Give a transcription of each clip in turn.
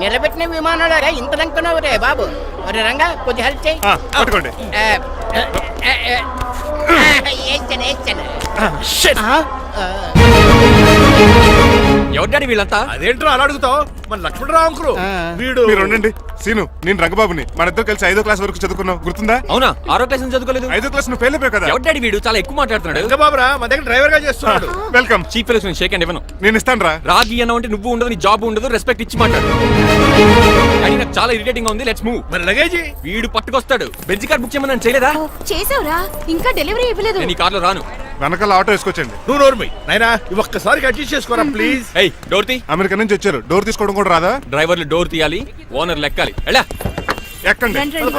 నిలబెట్టిన విమానాలు ఇంత లంకనవు రే బాబు. ఒరే రంగా కొద్ది హెల్ప్ చేయి. ఆ, పట్టుకోండి. ఆ. ఎవరు డాడీ వీళ్ళంతా? అదేంట్రా అలా అడుగుతావు? మన లక్ష్మణరావు అంకులు. వీడు మీరు ఉండండి. సీను నేను రంగబాబుని. మన ఇద్దరు కలిసి ఐదో క్లాస్ వరకు చదువుకున్నాం. గుర్తుందా? అవునా? ఆరో క్లాస్ నుంచి చదువుకోలేదు? ఐదో క్లాస్ నువ్వు ఫెయిల్ అయిపోయావు కదా. ఎవరు డాడీ వీడు? చాలా ఎక్కువ మాట్లాడుతున్నాడు. ఇంకా బాబురా మా దగ్గర డ్రైవర్గా చేస్తున్నాడు. వెల్కమ్ చీఫ్ ఫెలోస్ నేను షేక్ అండ్ ఇవ్వను. నేను ఇస్తాను రా రాగి అన్న అంటే నువ్వు ఉండదు నీ జాబ్ ఉండదు రెస్పెక్ట్ ఇచ్చి మాట్లాడు. డాడీ నాకు చాలా ఇరిటేటింగ్గా ఉంది. లెట్స్ మూవ్ మరి లగేజీ? వీడు పట్టుకొస్తాడు. బెంజ్ కార్ బుక్ చేయమని చేయలేదా? చేసావురా. ఇంకా డెలివరీ ఇవ్వలేదు. నేను ఈ కార్లో రాను. వెనకాల ఆటో వేసుకొచ్చండి. నువ్వు నోర్మై ఇవి ఒక్కసారి అడ్జస్ట్ చేసుకోరా ప్లీజ్ ఏయ్ డోర్ తీ. అమెరికా నుంచి వచ్చారు. డోర్ తీసుకోవడం కూడా రాదా? డ్రైవర్లు డోర్ తీయాలి ఓనర్ లెక్కాలి. ఎలా ఎక్కండి. రండి రండి.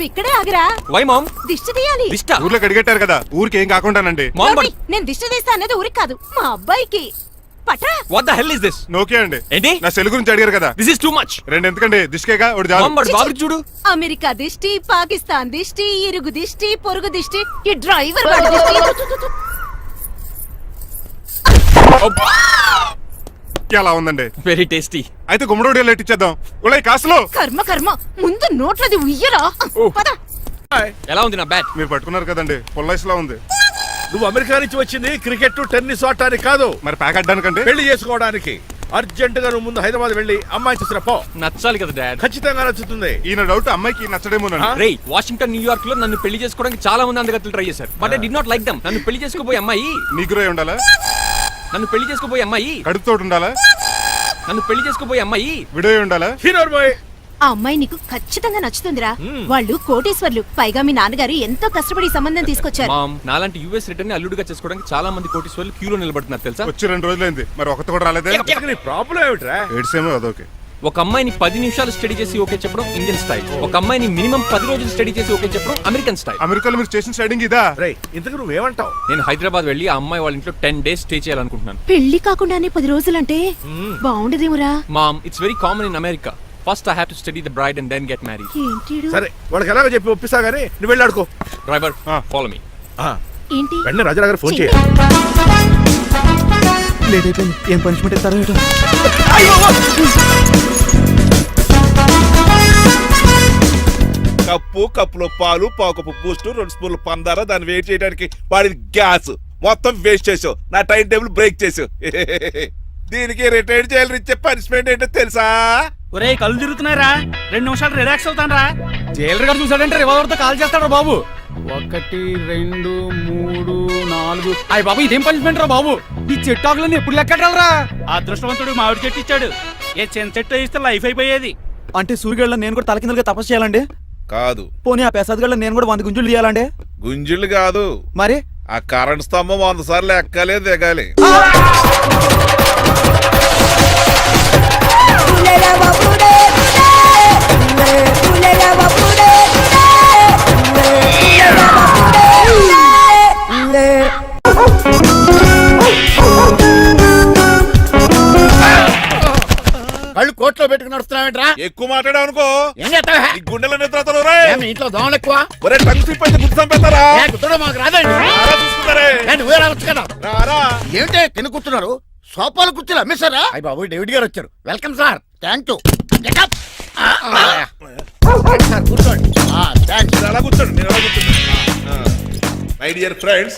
నువ్వు ఇక్కడే ఆగిరా? Why ma'am? దిష్టి తీయాలి. దిష్ట? ఊర్లోకి అడిగట్టారు కదా ఊరికి ఏం కాకుండానండి. మామ్ నేను దిష్టి తీస్తా అనేది ఊరికి కాదు మా అబ్బాయికి. పట్రా. What the hell is this నోకే అండి. ఏంటి? నా సెల్ గురించి అడిగారు కదా. దిస్ ఇస్ టూ మచ్ రెండు ఎందుకండి? దిష్కేగా? ఒకటి చాలు. మామ్ బట్ బాబు చూడు. అమెరికా దిష్టి పాకిస్తాన్ దిష్టి ఇరుగు దిష్టి పొరుగు దిష్టి ఈ డ్రైవర్ వాడి దిష్టి. తు, అలా ఉందండి. వెరీ టేస్టీ అయితే గుమ్మడి లెట్ ఇచ్చేద్దాం? ఉలై కాసులో. కర్మ కర్మ. ముందు నోట్లది ఉయ్యరా? పద. ఎలా ఉంది నా బ్యాట్? మీరు పట్టుకున్నారు కదండి పొల్లైస్లా ఉంది. నువ్వు అమెరికా నుంచి వచ్చింది క్రికెట్ టెన్నిస్ ఆడటానికి కాదు. మరి ప్యాక్ అడ్డానికండి. పెళ్ళి చేసుకోవడానికి. అర్జెంట్గా నువ్వు ముందు హైదరాబాద్ వెళ్ళి అమ్మాయి చూసిన పో. నచ్చాలి కదా డాడ్. ఖచ్చితంగా నచ్చుతుంది. ఈయన డౌట్ అమ్మాయికి నచ్చడేమోనండి రే వాషింగ్టన్ న్యూయార్క్లో నన్ను పెళ్ళి చేసుకోవడానికి చాలా మంది అందగత్తలు ట్రై చేశారు. But I did not like them నన్ను పెళ్ళి చేసుకోబోయే అమ్మాయి నీగురై ఉండాలా? నన్ను పెళ్ళి చేసుకోబోయే అమ్మాయి. కడుపుతోటి ఉండాలా నన్ను పెళ్ళి చేసుకోబోయే అమ్మాయి. విడో ఉండాలా హీరోర్ బాయ్ ఆ అమ్మాయి నీకు ఖచ్చితంగా నచ్చుతుందిరా. వాళ్ళు కోటేశ్వర్లు. పైగా మీ నాన్నగారు ఎంతో కష్టపడి ఈ సంబంధం తీసుకొచ్చారు. మామ్ నాలాంటి యూఎస్ రిటర్న్ అల్లుడిగా చేసుకోవడానికి చాలా మంది కోటీశ్వర్లు క్యూలో నిలబడుతున్నారు తెలుసా? వచ్చి రెండు రోజులైంది. మరి ఒకటి కూడా రాలేదే? నీ ప్రాబ్లం ఏమిట్రా? ఏడ్సేమో అదొకే. ఒక అమ్మాయిని పది నిమిషాలు స్టడీ చేసి ఓకే చెప్పడం ఇండియన్ స్టైల్. ఒక అమ్మాయిని మినిమం పది రోజులు స్టడీ చేసి ఓకే చెప్పడం అమెరికన్ స్టైల్. అమెరికాలో మీరు చేసిన స్టైడింగ్ ఇదా? రే ఇంతకు నువ్వేమంటావు నేను హైదరాబాద్ వెళ్ళి ఆ అమ్మాయి వాళ్ళ ఇంట్లో టెన్ డేస్ స్టే చేయాలనుకుంటున్నాను. పెళ్ళి కాకుండానే పది రోజులంటే బాగుండదేమురా? Mom it's very common in America first I have to study the bride and then get marry ఏంటి సరే వాళ్ళకి ఎలాగో చెప్పి ఒప్పిస్తా గానీ నువ్వు వెళ్ళి ఆడుకో డ్రైవర్. ఫాలో మీ ఆ, ఏంటి? వెంటనే రాజారావు గారు ఫోన్. చేయాలి లేట్ అయిపోయింది. ఏం పనిష్మెంట్ ఇస్తారో ఏటో? కప్పు కప్పులో పాలు పావుకప్పు బూస్ట్ రెండు స్పూన్లు పందార దాన్ని వెయిట్ చేయడానికి వాడిది గ్యాస్. మొత్తం వేస్ట్ చేసావు. నా టైం టేబుల్ బ్రేక్ చేసావు. దీనికి రిటైర్ చేయాలని ఇచ్చే పనిష్మెంట్ ఏంటో తెలుసా? ఒరే కళ్ళు తిరుగుతున్నారా రెండు నిమిషాలు రిలాక్స్ అవుతానరా. జైలర్ గారు చూసాడంటే రివాల్వర్తో కాల్ చేస్తాడు బాబు. ఒకటి రెండు మూడు నాలుగు. అయ్య బాబు ఇదేం పనిష్మెంట్ రా బాబు? ఈ చెట్టు ఆకులన్నీ ఎప్పుడు లెక్కట్టాలరా అదృష్టవంతుడు మామిడి చెట్టు ఇచ్చాడు. ఏ చిన్న చెట్టు ఇస్తే లైఫ్ అయిపోయేది. అంటే సూర్యుగళ్ళ నేను కూడా తలకిందలుగా తపస్సు చేయాలండి? కాదు. పోనీ ఆ పెసాద్ నేను కూడా వంద గుంజులు తీయాలండి? గుంజులు కాదు. మరి? ఆ కరెంట్ స్తంభం వంద సార్లు ఎక్కాలి దిగాలి. కళ్ళు కోట్లో పెట్టుకుని నడుస్తున్నావేంట్రా? ఎక్కువ మాట్లాడావు అనుకో. ఏం చేస్తావా? ఈ గుండెల నిద్రతలు రే. మీ ఇంట్లో దోమలు ఎక్కువ? ఒరే టంగ్ స్లిప్ అయితే గుర్తు చంపేస్తారా? ఏ, గుర్తుడు మాకు రాదండి రారా చూసుకుంటారే. ఏ, నువ్వే రావచ్చు కదా. రారా. ఏంటే తిని కూర్చున్నారు? సోఫాలు కుర్చీలు? అమ్మేశారా అయ్యి బాబు డేవిడ్ గారు వచ్చారు. Welcome sir. Thank you sir కూర్చోండి థ్యాంక్స్ మీరు అలా కూర్చోండి మీరు అలా కూర్చోండి my dear friends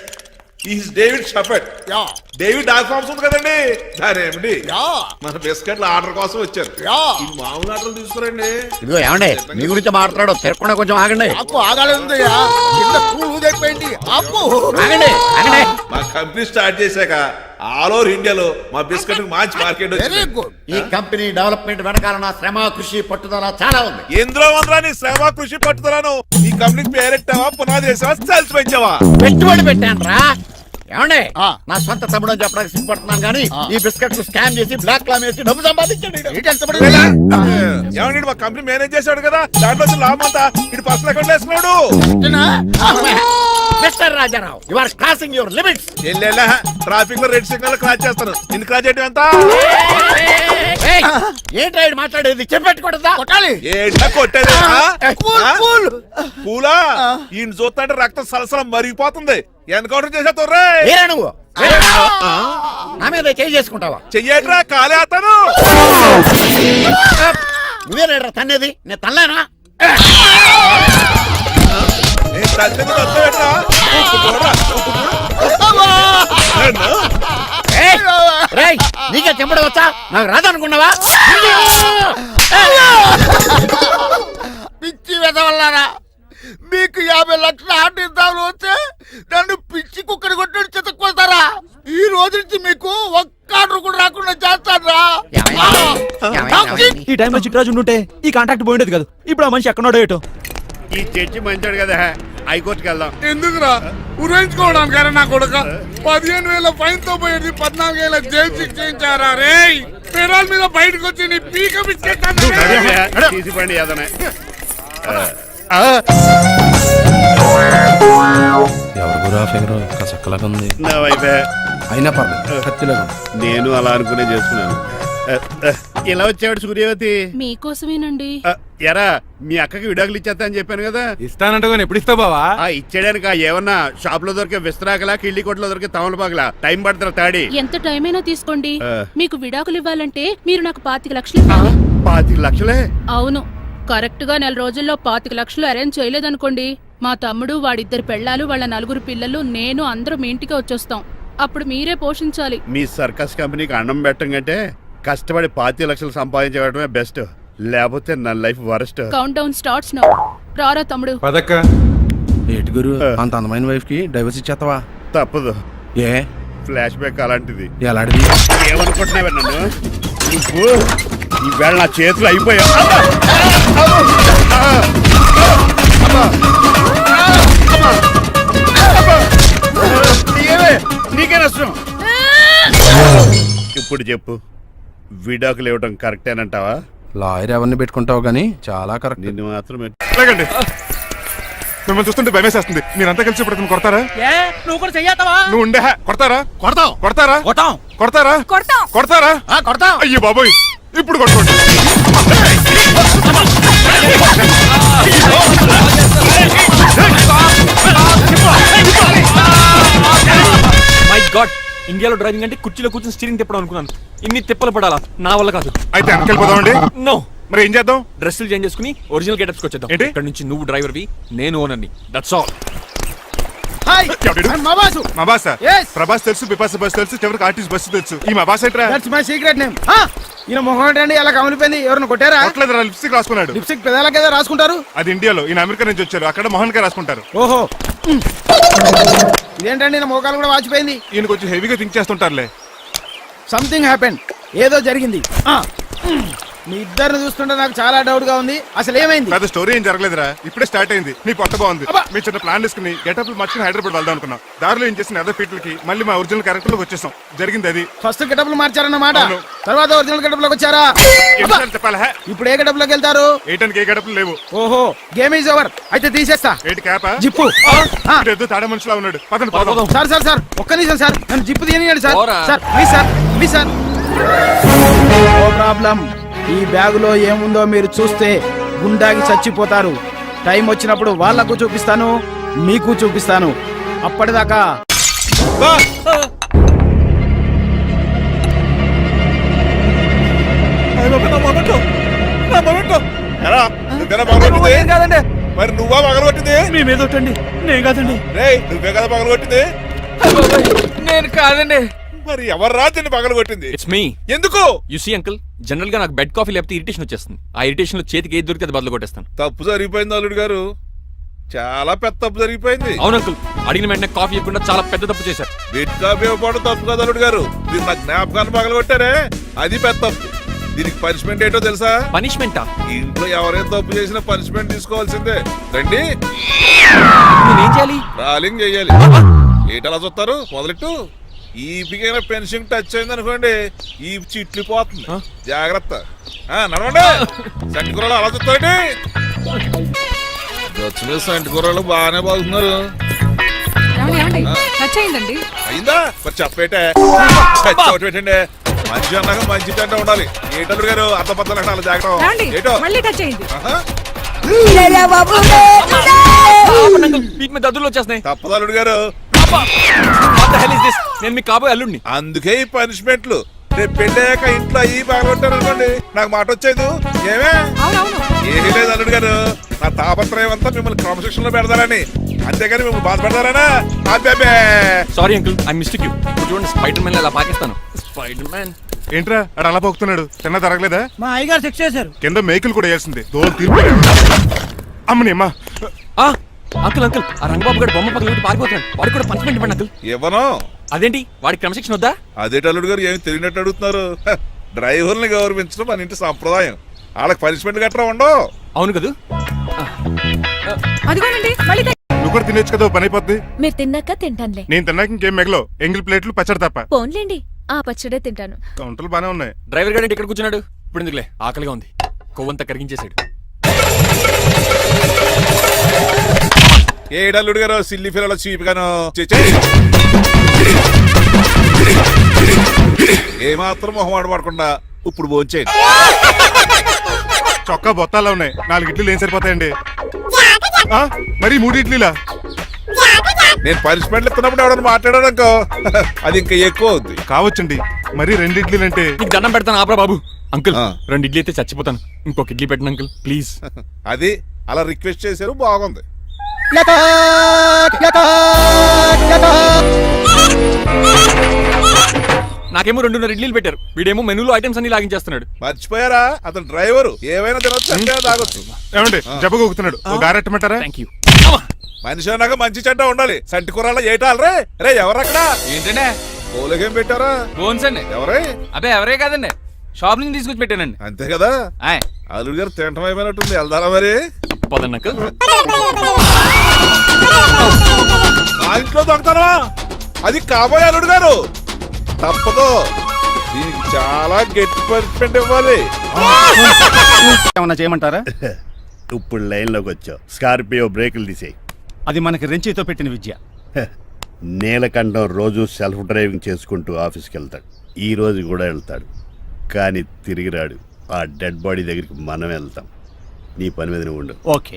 is David Shafet ya David dock farms ఉంది కదండి దాని ఏమిటి యా మన బిస్కెట్ల ఆర్డర్ కోసం వచ్చారు యా ఈ మామూలు ఆర్డర్ తీసుకురండి ఇదిగో ఏమండి? మీ గురించి మాట్లాడో తిరగకుండా కొంచెం ఆగండి. ఆపు ఆగాలి కింద కూల్ ఊదైపోయింది. ఆపు. ఆగండి ఆగండి. మా కంపెనీ స్టార్ట్ చేశాక ఆల్ ఓవర్ ఇండియాలో మా బిస్కెట్ మంచి మార్కెట్ వెరీ వచ్చింది. గుడ్ ఈ కంపెనీ డెవలప్మెంట్ వెనకాల నా శ్రమ కృషి పట్టుదల చాలా ఉంది. ఎందులో ఉందిరా నీ శ్రమ కృషి పట్టుదలను? ఈ కంపెనీకి పేరెట్టావా పునాది వేసావా సెల్స్ పెంచావా పెట్టుబడి పెట్టాను రా ఏమండి? నా సొంత తమ్ముడు అని చెప్పడానికి సిగ్గుపడుతున్నాను కానీ ఈ బిస్కెట్లు స్కామ్ చేసి బ్లాక్ క్లామ్ వేసి డబ్బు సంపాదించండి ఏమండి మా కంపెనీ మేనేజ్ చేశాడు కదా దాంట్లో లాభం అంతా ఇటు పర్సనల్ అకౌంట్ వేసుకున్నాడు. Mister Rajarao you are crossing your limits ట్రాఫిక్లో రెడ్ సిగ్నల్ క్రాస్ చేస్తాను. నిన్ను క్రాస్ చేయడం ఎంత? ఏయ్, ఏంట్రా ఈడు మాట్లాడేది? చెప్పెట్టుకుంటుందా? కొట్టాలి. ఏంటా కొట్టేది. పూలా ఈయన చూస్తుంటే రక్తం సలసలం మరిగిపోతుంది. ఎన్కౌంటర్ చేసేస్తావు రే! ఏరా నువ్వు? నువ్వు? నా మీద చేయి చేసుకుంటావా? చెయ్యట్రా కాలే అతను! నువ్వేరా తన్నేది. నేను తల్లిని తప్పేట్రా నీకే చెంపడం వచ్చా? నాకు రాదనుకున్నావా పిచ్చి వెదవల్లారా? మీకు యాభై లక్షల ఆట ఇద్దామని వస్తే నన్ను పిచ్చి కుక్కడి కొట్టాడు చెతక్కొస్తారా ఈ రోజు నుంచి మీకు ఒక్క ఆర్డర్ కూడా రాకుండా చేస్తారా ఈ టైంలో చిట్రాజు ఉండుంటే ఈ కాంటాక్ట్ పోయిండేది కదా. ఇప్పుడు ఆ మనిషి ఎక్కడో ఏటో? ఈ చర్చి మంచాడు కదా హైకోర్టుకి వెళ్దాం. ఎందుకురా? ఉరేంచుకోవడానికి నా కొడుక. పదిహేను వేల ఫైన్తో పోయేది పద్నాలుగు వేల జైలు శిక్ష చేయించారా? రే పెరాల మీద బయటకు వచ్చి నీ పీక ఏదనే ఎవరు అయినా పర్లేదు. నేను అలా అనుకునే చేసుకున్నాను. ఇలా వచ్చాడు సూర్యవతి? మీకోసమేనండి. ఎరా మీ అక్కకి విడాకులు ఇచ్చేస్తా అని చెప్పాను కదా? ఇస్తానంటే ఎప్పుడు ఇస్తావు బావా? ఆ ఇచ్చేయడానికి ఆ ఏమన్నా షాప్లో దొరికే విస్తరాకలా కిళ్ళి కొట్లో దొరికే తమలపాకలా? టైం పడుతున్నా తాడి. ఎంత టైం అయినా తీసుకోండి. మీకు విడాకులు ఇవ్వాలంటే మీరు నాకు పాతిక లక్షలు పాతిక లక్షలే? అవును. కరెక్ట్గా నెల రోజుల్లో పాతిక లక్షలు అరేంజ్ చేయలేదనుకోండి. మా తమ్ముడు వాడిద్దరు పెళ్ళాలు వాళ్ళ నలుగురు పిల్లలు నేను అందరూ మీ ఇంటికి వచ్చేస్తాం. అప్పుడు మీరే పోషించాలి. మీ సర్కస్ కంపెనీకి అన్నం పెట్టడం కంటే కష్టపడి పాతి లక్షలు సంపాదించడమే బెస్ట్ లేకపోతే నా life worst count down starts now రారా తమ్ముడు పదక్క ఏటి గురు అంత అందమైన వైఫ్కి డైవర్స్ ఇచ్చేస్తావా తప్పదు ఏ ఫ్లాష్ బ్యాక్ అలాంటిది ఎలాంటిది ఏమనుకుంటున్నావే నన్ను నువ్వు ఈవేళ నా చేతులు అయిపోయా నీకే నష్టం ఇప్పుడు చెప్పు విడాకులు ఇవ్వడం కరెక్టేనంటావా లాయర్ ఎవరిని పెట్టుకుంటావు గానీ చాలా కరెక్ట్ నిన్ను మాత్రమే మిమ్మల్ని చూస్తుంటే భయమేసేస్తుంది మీరంతా కలిసి ఇప్పుడు అతను కొడతారా? ఏ? నువ్వు కూడా చెయ్యతావా నువ్వు ఉండే కొడతారా? కొడతాం కొడతారా? కొట్టాం. కొడతారా? కొడతాం. కొడతారా? ఆ, కొడతాం. అయ్యో బాబోయ్. ఇప్పుడు కొట్టుకోండి. ఇండియాలో డ్రైవింగ్ అంటే కుర్చీలో కూర్చొని స్టీరింగ్ తిప్పడం అనుకున్నాను. ఇన్ని తిప్పలు పడాలా? నా వల్ల కాదు. అయితే వెనకెళ్ళిపోదామండి నో మరి ఏం చేద్దాం? డ్రెస్సులు చేంజ్ చేసుకుని ఒరిజినల్ గెటప్స్ వచ్చేద్దాం ఏంటి? ఇక్కడ నుంచి నువ్వు డ్రైవర్వి నేను ఓనర్ని దట్స్ ఆల్ హాయ్. ఎవడు? మా బాసు మా బాస్ Yes. ప్రభాస్ తెలుసు బిపాస బస్ తెలుసు చివరికి ఆర్టిస్ట్ బస్సు తెలుసు. ఈ మా బాస్ ఏంట్రా దట్స్ మై సీక్రెట్ నేమ్ ఈయన మొహం ఏంటండి? అలా కమిలిపోయింది? ఎవరిని కొట్టారా? కొట్టలేదు లిప్స్టిక్ రాసుకున్నాడు. లిప్స్టిక్ పెదాలకి ఏదో రాసుకుంటారు? అది ఇండియాలో ఈయన అమెరికా నుంచి వచ్చారు. అక్కడ మోహన్ గారు రాసుకుంటారు. ఓహో. ఇదేంటండి? నా మోకాలు కూడా వాచిపోయింది. ఈయన కొంచెం హెవీగా థింక్ చేస్తుంటారులే. సంథింగ్ హ్యాపెన్ ఏదో జరిగింది. ఆ, మీ ఇద్దరిని చూస్తుంటే నాకు చాలా డౌట్గా ఉంది. అసలు ఏమైంది? పెద్ద స్టోరీ ఏం జరగలేదురా. ఇప్పుడే స్టార్ట్ అయింది. నీ కొత్త బాగుంది. మీ చిన్న ప్లాన్ తీసుకుని గెటప్లు మార్చుకుని హైదరాబాద్ వెళ్దాం అనుకున్నాం. దారిలో ఏం చేసిన అదర్ ఫీట్లకి మళ్ళీ మా ఒరిజినల్ క్యారెక్టర్లోకి వచ్చేసాం. జరిగింది అది. ఫస్ట్ గెటప్లు మార్చారన్నమాట. తర్వాత ఒరిజినల్ గెటప్లోకి వచ్చారా చెప్పాలా? ఇప్పుడు ఏ గెటప్లోకి వెళ్తారు ఏటానికి ఏ గడపలు లేవు. ఓహో గేమ్ ఈజ్ ఓవర్. అయితే తీసేస్తా. ఏటి క్యాపా? జిప్పు. ఆ, ఏదో తాడా మనుషులా ఉన్నాడు. పదండి పోదాం సార్ సార్ సార్ ఒక్క నిమిషం సార్. నన్ను zip తీయనియండి sir. Sir please sir please sir. No problem ఈ బ్యాగులో ఏముందో మీరు చూస్తే గుండాకి చచ్చిపోతారు. టైం వచ్చినప్పుడు వాళ్ళకు చూపిస్తాను మీకు చూపిస్తాను. అప్పటిదాకా. మరి నువ్వా పగలగొట్టింది? మీ మీద ఒట్టండి. నేను కాదండి. రేయ్ నువ్వే కదా పగలగొట్టింది? నేను కాదండి. మరి ఎవరు రాజుని పగలగొట్టింది? ఇట్స్ మీ ఎందుకు? యు సీ అంకుల్ జనరల్గా నాకు బెడ్ కాఫీ లేకపోతే ఇరిటేషన్ వచ్చేస్తుంది. ఆ ఇరిటేషన్లో చేతికి ఏది దొరికితే అది బదులు కొట్టేస్తాను. తప్పు జరిగిపోయింది అల్లుడు గారు. చాలా పెద్ద తప్పు జరిగిపోయింది. అవును అంకుల్ అడిగిన వెంటనే కాఫీ ఇవ్వకుండా చాలా పెద్ద తప్పు చేశారు. బిట్ కాపీ ఇవ్వకపోవడం తప్పు కదా అల్లుడు గారు. మీరు నా జ్ఞాపకాన్ని పగలగొట్టారే? అది పెద్ద తప్పు. దీనికి పనిష్మెంట్ ఏంటో తెలుసా? పనిష్మెంటా ఇంట్లో ఎవరైనా తప్పు చేసినా పనిష్మెంట్ తీసుకోవాల్సిందే. రండి. నేనేం చేయాలి? రాలింగ్ చెయ్యాలి ఏంటలా చూస్తారు? మొదలెట్టు. ఈ పిగైన పెన్షన్ టచ్ అయింది అనుకోండి ఈ చిట్లు పోతుంది. ఆ? జాగ్రత్త. నడవండి. సంటి కూరలు అలా చూస్తారండి. వచ్చిన సంటి కూరలు బాగానే బాగుతున్నారు. అయిందా? మరి చెప్పేటే. పెట్టండి. మంచి అన్నాక మంచి చెడ్డ ఉండాలి. ఏటల్లుడు గారు? అర్థ పత్తలు అలా జాగ్రత్త. ఏటో? ఆహా, ఆపండి అంకుల్ వీటి మీద దద్దులు వచ్చేస్తున్నాయి తప్పదు అల్లుడు గారు. What the hell is this? నేను మీకు కాబోయే అల్లుడిని. అందుకే ఈ పనిష్మెంట్లు రేపు పెళ్ళాక ఇంట్లో అయ్యి బాగుంటారు అనుకోండి. నాకు మాట వచ్చేది ఏమే? ఏమీ లేదు అల్లుడు గారు. నా తాపత్రయం అంతా మిమ్మల్ని క్రమశిక్షణలో పెడతారని. అంతేగాని మిమ్మల్ని బాధపడతారనా అబ్బే sorry uncle I mistake you చూడండి స్పైడర్ మ్యాన్ అలా పాకిస్తాను. స్పైడర్ మ్యాన్ ఏంట్రా? అడు అలా పోతున్నాడు తిన్నా తరగలేదా మా అయ్యగారు శిక్ష చేశారు. కింద మేకులు కూడా వేయాల్సిందే. దో తీర్పు అమ్మని అమ్మా. ఆ? అంకుల్ అంకుల్ ఆ రంగబాబు గారు బొమ్మ పక్కన పెట్టి పారిపోతున్నాడు. వాడికి కూడా పంచమెంట్ ఇవ్వండి అంకుల్. ఇవ్వను అదేంటి? వాడికి క్రమశిక్షణ వద్దా? అదేటి అల్లుడు గారు ఏమి తెలియనట్టు అడుగుతున్నారు? డ్రైవర్ని గౌరవించడం మన ఇంటి సంప్రదాయం. వాళ్ళకి పనిష్మెంట్ గట్రా ఉండవు. అవును కదా? అదిగోనండి మళ్ళీ నువ్వు కూడా తినేచ్చు కదా పని అయిపోద్ది. మీరు తిన్నాక తింటానులే. నేను తిన్నాక ఇంకేం మిగలవు. ఎంగిల్ ప్లేట్లు పచ్చడి తప్ప. పోన్లేండి ఆ పచ్చడే తింటాను. కౌంటర్లు బానే ఉన్నాయి. డ్రైవర్ గారు ఇక్కడ కూర్చున్నాడు? ఇప్పుడు ఎందుకులే? ఆకలిగా ఉంది. కొవ్వంతా కరిగించేశాడు. ఏడల్లుడు గారు సిల్లి ఫిల్లల చీపిగాను ఏమాత్రం మొహమాట పడకుండా ఇప్పుడు భోంచేయండి. చొక్కా బొత్తాలా ఉన్నాయి. నాలుగు ఇడ్లీలు ఏం సరిపోతాయండి? ఆ, మరి మూడు ఇడ్లీలా? నేను పనిష్మెంట్లు ఇస్తున్నప్పుడు ఎవడన్నా మాట్లాడాడు అనుకో అది ఇంకా ఎక్కువ అవుద్ది. కావచ్చండి. మరి రెండు ఇడ్లీలు అంటే నీకు దండం పెడతాను ఆపరా బాబు. అంకుల్ ఆ. రెండు ఇడ్లీ అయితే చచ్చిపోతాను. ఇంకొక ఇడ్లీ పెట్టండి అంకుల్ ప్లీజ్. అది అలా రిక్వెస్ట్ చేశారు బాగుంది. నాకేమో రెండున్నర ఇడ్లీలు పెట్టారు. వీడేమో మెనూలో ఐటమ్స్ అన్ని లాగించేస్తున్నాడు. మర్చిపోయారా? అతను డ్రైవరు. ఏమైనా తినొచ్చు అంటే తాగొచ్చు. ఏమండి? జబ్బగొక్కుతున్నాడు ఓ గారెట్టమంటారా థ్యాంక్ యూ మనిషి అన్నాక మంచి చెడ్డ ఉండాలి. సంటి కూరలో ఏటాలరే రే. ఎవరక్కడ? ఏంటంటే పోలేకేం పెట్టారా? బోన్స్ అండి. ఎవరే? అబ్బే ఎవరే కాదండి. షాప్ నుంచి తీసుకొచ్చి పెట్టానండి. అంతే కదా? ఆయ్. అల్లుడు గారు తింటం అయిపోయినట్టుంది వెళ్దారా మరి? పదండి ఇంట్లో దొంగతనమా అది కాబోయే అల్లుడు గారు. తప్పదు. దీనికి చాలా గట్టి పనిష్మెంట్ ఇవ్వాలి. ఏమన్నా చేయమంటారా? ఇప్పుడు లైన్లోకి వచ్చావు. స్కార్పియో బ్రేకులు తీసేయి. అది మనకి రెంచితో పెట్టిన విద్య. నీలకంఠం రోజు సెల్ఫ్ డ్రైవింగ్ చేసుకుంటూ ఆఫీస్కి వెళ్తాడు. ఈ రోజు కూడా వెళ్తాడు. కానీ తిరిగి రాడు. ఆ డెడ్ బాడీ దగ్గరికి మనం వెళ్తాం. నీ పని మీద నువ్వు ఉండు. ఓకే.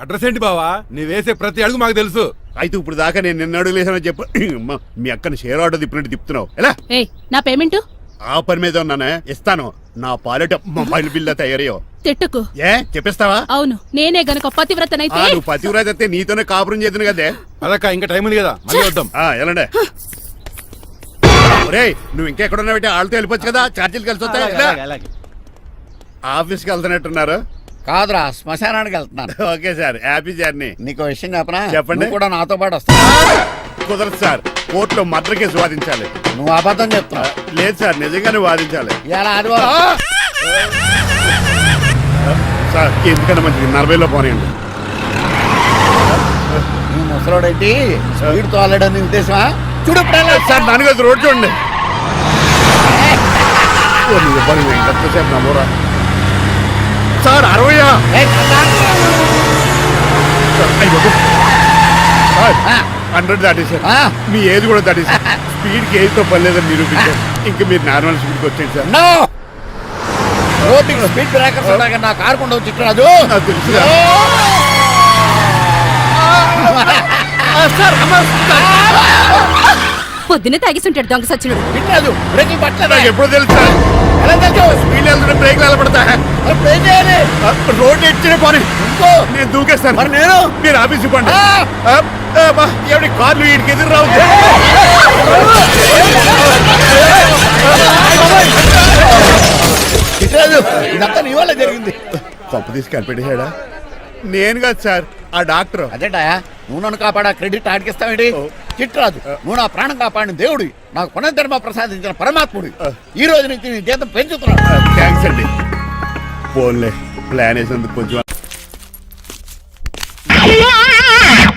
అడ్రస్ ఏంటి బావా? నీ వేసే ప్రతి అడుగు మాకు తెలుసు. అయితే ఇప్పుడు దాకా నేను నిన్న అడుగులేసానని చెప్పు. అమ్మ, మీ అక్కని షేర్ ఆర్డర్ తిప్పినట్టు తిప్పుతున్నావు. ఎలా? ఏయ్ నా పేమెంట్ ఆ పని మీద ఉన్నానే? ఇస్తాను. నా పాలెట మొబైల్ బిల్లా తయారయ్యో. తిట్టుకు. ఏ? చెప్పిస్తావా? అవును. నేనే గనక ఆ, పతివ్రతనైతే నువ్వు పతివరాజ్ అయితే నీతోనే కాపురం చేతును కదే. అదక్క ఇంకా టైం ఉంది కదా? మళ్ళీ వద్దాం. ఆ, ఎలాండే ఒరేయ్ నువ్వు ఇంకెక్కడున్నావు వాళ్ళతో వెళ్ళిపోవచ్చు కదా? ఛార్జీలు కలిసి వస్తాయి. ఆఫీస్కి వెళ్తున్నట్టున్నారు. కాదురా శ్మశానానికి వెళ్తున్నాను. Okay sir happy journey. నీకు విషయం చెప్పనా? చెప్పండి. నువ్వు కూడా నాతో పాటు వస్తావు? కుదరదు సార్ కోర్టులో మర్డర్ కేసు వాదించాలి. నువ్వు అబద్ధం చెప్తున్నావు. లేదు సార్ నిజంగానే వాదించాలి. ఇలా ఆదివారం సార్ ఎందుకన్నా మంచిది? నలభైలో పోనీయండి. నీ ముసలోడేంటి? స్పీడ్ తోలడని ఉద్దేశమా? చూడు ఇప్పుడు ఎలా సార్ నాన్నగారు రోడ్ చూడండి. ఓ, నీ ఇబ్బంది లేదు. ఎంతసేపు నమ్మరా? సార్ అరవయా కన్నా. హండ్రెడ్ దాటేశారు. మీ ఏజ్ కూడా దాటేశారు స్పీడ్కి ఏజ్తో పని లేదని నిరూపించారు ఇంకా మీరు నార్మల్ స్పీడ్కి వచ్చేది సార్. నో! రోడ్డుకి స్పీడ్ బ్రేకర్స్ కానీ నా కారు కొండ వచ్చి రాజు నాకు తెలుసు సార్. పొద్దునే తాగిస్తుంటాడు దొంగ సచ్చినుడు. వినలేదు. బ్రేకింగ్ పట్టలేదు? నాకు ఎప్పుడో తెలుసు? సార్ ఎలా తెలుసు? స్పీడ్ వెళ్తుంటే బ్రేక్ నిలబడతా మరి బ్రేక్ చేయాలి రోడ్ ఇచ్చిన పోనీ. ఇంకో. నేను దూకేస్తాను. మరి నేను? మీరు ఆఫీస్ ఇవ్వండి కార్లు వీడికి ఎదురు రావు రాజు ఇదంతా నీ వల్ల జరిగింది. తప్పు తీసి కనిపెట్టేశాడా నేను కాదు సార్ ఆ డాక్టర్. అదేంటా నువ్వు నన్ను కాపాడా క్రెడిట్ ఆడికిస్తావేంటి చిట్రాజు నువ్వు నా ప్రాణం కాపాడిన దేవుడి నాకు పునర్ధర్మ ప్రసాదించిన పరమాత్ముడి. ఈ రోజు నుంచి నీ జీతం పెంచుతున్నాను. థ్యాంక్స్ అండి. ఫోన్లే ప్లాన్ వేసినందుకు కొంచెం.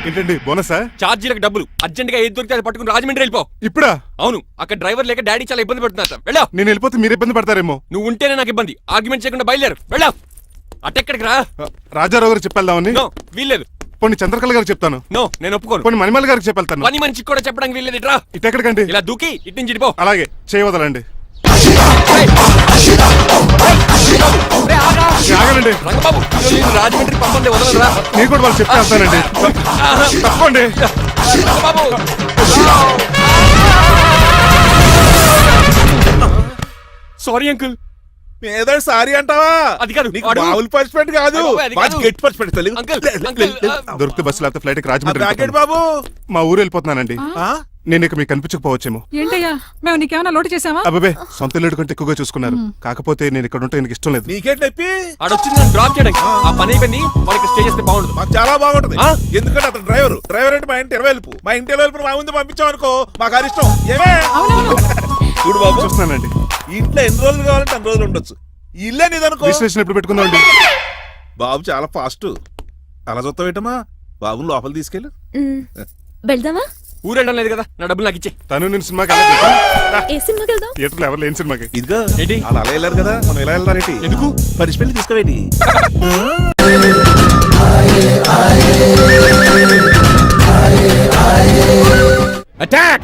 ఏంటండి బోనసా? ఛార్జీలకు డబ్బులు. అర్జెంట్గా ఏది దొరికితే అది పట్టుకుని రాజమండ్రి వెళ్ళిపో. ఇప్పుడా? అవును అక్కడ డ్రైవర్ లేక డాడీ చాలా ఇబ్బంది పడుతున్నారు వెళ్ళా నేను వెళ్ళిపోతే మీరు ఇబ్బంది పడతారేమో. నువ్వు ఉంటేనే నాకు ఇబ్బంది. ఆర్గ్యుమెంట్ చేయకుండా బయలుదేరు. వెళ్ళా అటెక్కడికి రా. రాజారావు గారికి చెప్పేద్దామని. నో వీల్లేదు. పోనీ చంద్రకళ గారికి చెప్తాను. నో నేను ఒప్పుకోను. పోనీ మణిమాల గారికి చెప్పేళ్తాను పని మనిషికి కూడా చెప్పడానికి వీల్లేదు ఇట్రా ఇటెక్కడికండి ఇలా దూకి ఇటు నుంచి ఇటు పో. అలాగే చేయవదలండి. ఆగనండి రంగబాబు ఈరోజు నేను రాజమండ్రి పంపండి వదలరా నేను కూడా వాళ్ళు చెప్తే వెళ్తానండి తప్పండి. రంగబాబు. Sorry uncle. ఏదో సారీ అంటావా? అది కాదు, నీకు అడుగు. మామూలు కాదు. అయ్య అది కాదు. గట్టి పర్స్పెక్ట్ తెలుగు అంకుల్, లే, లే, అంకుల్, లే. ఆ, దొరికితే బస్సు లేకపోతే ఫ్లైట్కి ఆ రాజమండ్రి వెళ్ళిపోతాను. బాబు? మా ఊరు వెళ్ళిపోతున్నానండి. ఆ? నేను ఇక మీకు కనిపించకపోవచ్చేమో. ఏంటయ్యా? మేము నీకేమైనా లోటు చేసావా అబ్బాబే సొంత ఇల్లు కంటే ఎక్కువగా చూసుకున్నారు. కాకపోతే నేను ఇక్కడ ఉంటే నాకు ఇష్టం లేదు. నీకేంటి నొప్పి? ఆడొచ్చింది నన్ను డ్రాప్ చేయడానికి. ఆ. పని అయిపోయింది వాళ్ళకి స్టే చేస్తే బాగుండదు మాకు చాలా బాగుంటది. ఆ? ఎందుకంటే అతను డ్రైవర్. డ్రైవర్ అంటే మా ఇంటి ఇరవై వెళ్ళిపు మా ఇంటి ఇరవై వెళ్ళిపు మా ముందు పంపించాం అనుకో మాకు అది ఇష్టం. ఏమే? చూడు బాబు. చూస్తున్నానండి. ఇంట్లో ఎన్ని రోజులు కావాలంటే అన్ని రోజులు ఉండొచ్చు. ఇల్లే నీదనుకో. రిజిస్ట్రేషన్ ఎప్పుడు పెట్టుకుందామండి బాబు చాలా ఫాస్ట్. అలా చూస్తావేటమ్మా బాబుని లోపల తీసుకెళ్ళు. మ్, వెళ్దామా? ఊరెళ్ళడం లేదు కదా. నా డబ్బులు నాకు ఇచ్చే. తను నేను సినిమాకి ఏ సినిమాకి వెళ్దాం? థియేటర్లో ఎవరు లేని సినిమాకి. ఇదిగో ఏంటి? అలా అలా వెళ్ళారు కదా. మనం ఎలా వెళ్తారేంటి ఎందుకు? పరిశీలి తీసుకోవేటి అటాక్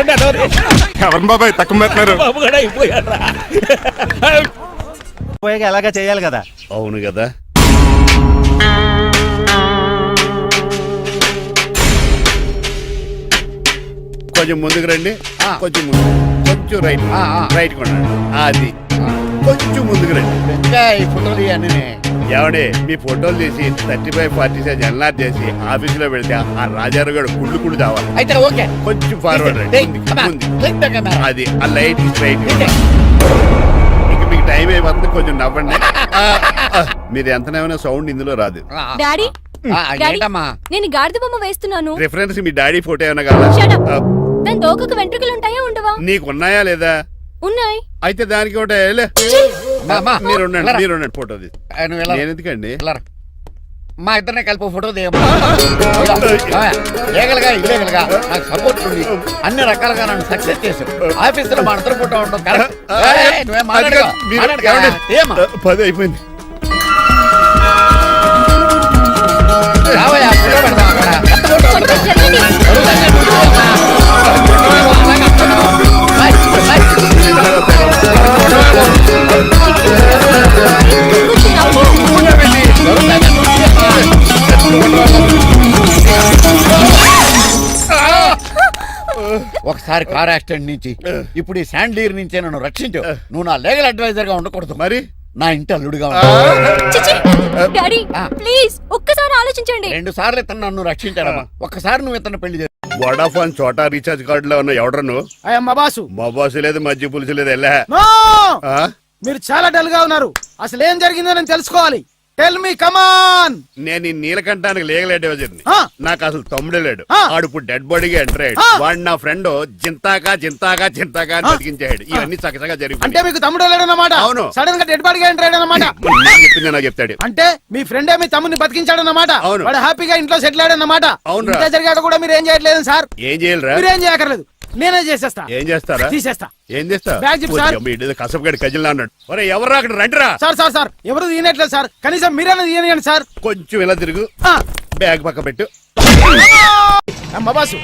ఎవరిని బాబాయ్? తక్కువ పెట్టినారు ఎలాగా చేయాలి కదా. అవును కదా. కొంచెం ముందుకు రండి. కొంచెం ముందు. కొంచెం రైట్. రైట్ కొనండి. అది. కొంచెం ముందుకు రండి. ఇంకా ఏమండి మీ ఫోటోలు తీసి thirty five forty size enlarge చేసి ఆఫీసులో పెడితే ఆ రాజారావు గారు కుళ్ళు కుళ్ళు కావాలి అయితే ఓకే. కొంచెం ఫార్వర్డ్ రండి. అది ఆ లైట్ స్ట్రైట్. ఇక మీకు టైం అయిపోతుంది కొంచెం నవ్వండి. మీరు ఎంతనేమైనా సౌండ్ ఇందులో రాదు. డాడీ నేను గాడిద బొమ్మ వేస్తున్నాను. రిఫరెన్స్ మీ డాడీ ఫోటో ఏమైనా కావాలా? దాని దోకకు వెంట్రుకలు ఉంటాయా ఉండవా? నీకు ఉన్నాయా లేదా? ఉన్నాయి అయితే దానికి ఒకటే లే. మా, మా, మీరు ఉండండి. మీరు ఉండండి ఫోటో తీసి ఆ, నువ్వు వెళ్ళరా. నేను ఎందుకండి వెళ్ళరా. మా ఇద్దరిని కలిపి ఫోటో లీగల్గా ఇల్లీగల్గా నాకు సపోర్ట్ ఉంది అన్ని రకాలుగా నన్ను సక్సెస్ చేశావు ఆఫీసులో మా ఇద్దరు ఫోటో ఉండడం కరెక్ట్ ఏయ్, నువ్వేం అది మాట్లాడుకో. కాదు, మీరు- మాట్లాడుకో. ఏమండి? తీయమ్మా. ఆ, పది అయిపోయింది రావయ్యా, ఫోటో పెడదాం అక్కడ. ఎంత ఫోటో కొంచెం ఒకసారి కార్ యాక్సిడెంట్ నుంచి ఇప్పుడు ఈ శాండీర్ నుంచే నన్ను రక్షించు. నువ్వు నా లీగల్ అడ్వైజర్గా ఉండకూడదు. మరి? నా ఇంటి అల్లుడుగా. డాడీ. ప్లీజ్ ఒక్కసారి ఆలోచించండి. రెండు సార్లు ఇతను నన్ను రక్షించాడమ్మా. ఒక్కసారి నువ్వు ఇతను పెళ్ళి చేసు వడాఫోన్ చోటా రీఛార్జ్ కార్డులో ఉన్న ఎవడను మా బాసు మా బాసు లేదు మధ్య పులుసు లేదు. వెళ్ళా? మీరు చాలా డల్గా ఉన్నారు. అసలు ఏం జరిగిందో నేను తెలుసుకోవాలి. టెల్ మీ కమాన్ నేను ఈ నీలకంఠానికి లేగలేడు ఆ. నాకు అసలు తమ్ముడే లేడు. ఆ. ఆడు ఇప్పుడు డెడ్ బాడీగా ఎంటర్ అయ్యాడు. ఆ. వాడు నా ఫ్రెండ్ జింతాగా జింతాగా జింతాగా అని బతికించాడు. ఇవన్నీ చక్కగా అంటే మీకు తమ్ముడు లేడన్నమాట? అవును. సడన్గా డెడ్ బాడీగా ఎంటర్ అయ్యాడన్నమాట? చెప్పింది నాకు చెప్తాడు. అంటే మీ ఫ్రెండే మీ తమ్ముని బతికించాడన్నమాట? అవును. వాడు హ్యాపీగా ఇంట్లో సెటిల్ అయ్యాడన్నమాట? అవునురా. ఇంత జరిగాక కూడా మీరు ఏం చేయట్లేదు సార్? ఏం చేయాలిరా మీరేం చేయక్కర్లేదు. నేనే చేసేస్తా. ఏం చేస్తారా? తీసేస్తా. ఏం చేస్తా బ్యాగ్ చెప్పు సార్. కసపగడి కజిల్లా అన్నాడు ఒరే ఎవరు అక్కడ? రండిరా. Sir sir sir. ఎవరు తీయనట్లేదు సార్. కనీసం మీరైనా తీయనియండి సార్. కొంచెం ఇలా తిరుగు. బ్యాగ్ పక్క పెట్టు. అమ్మ బాసు.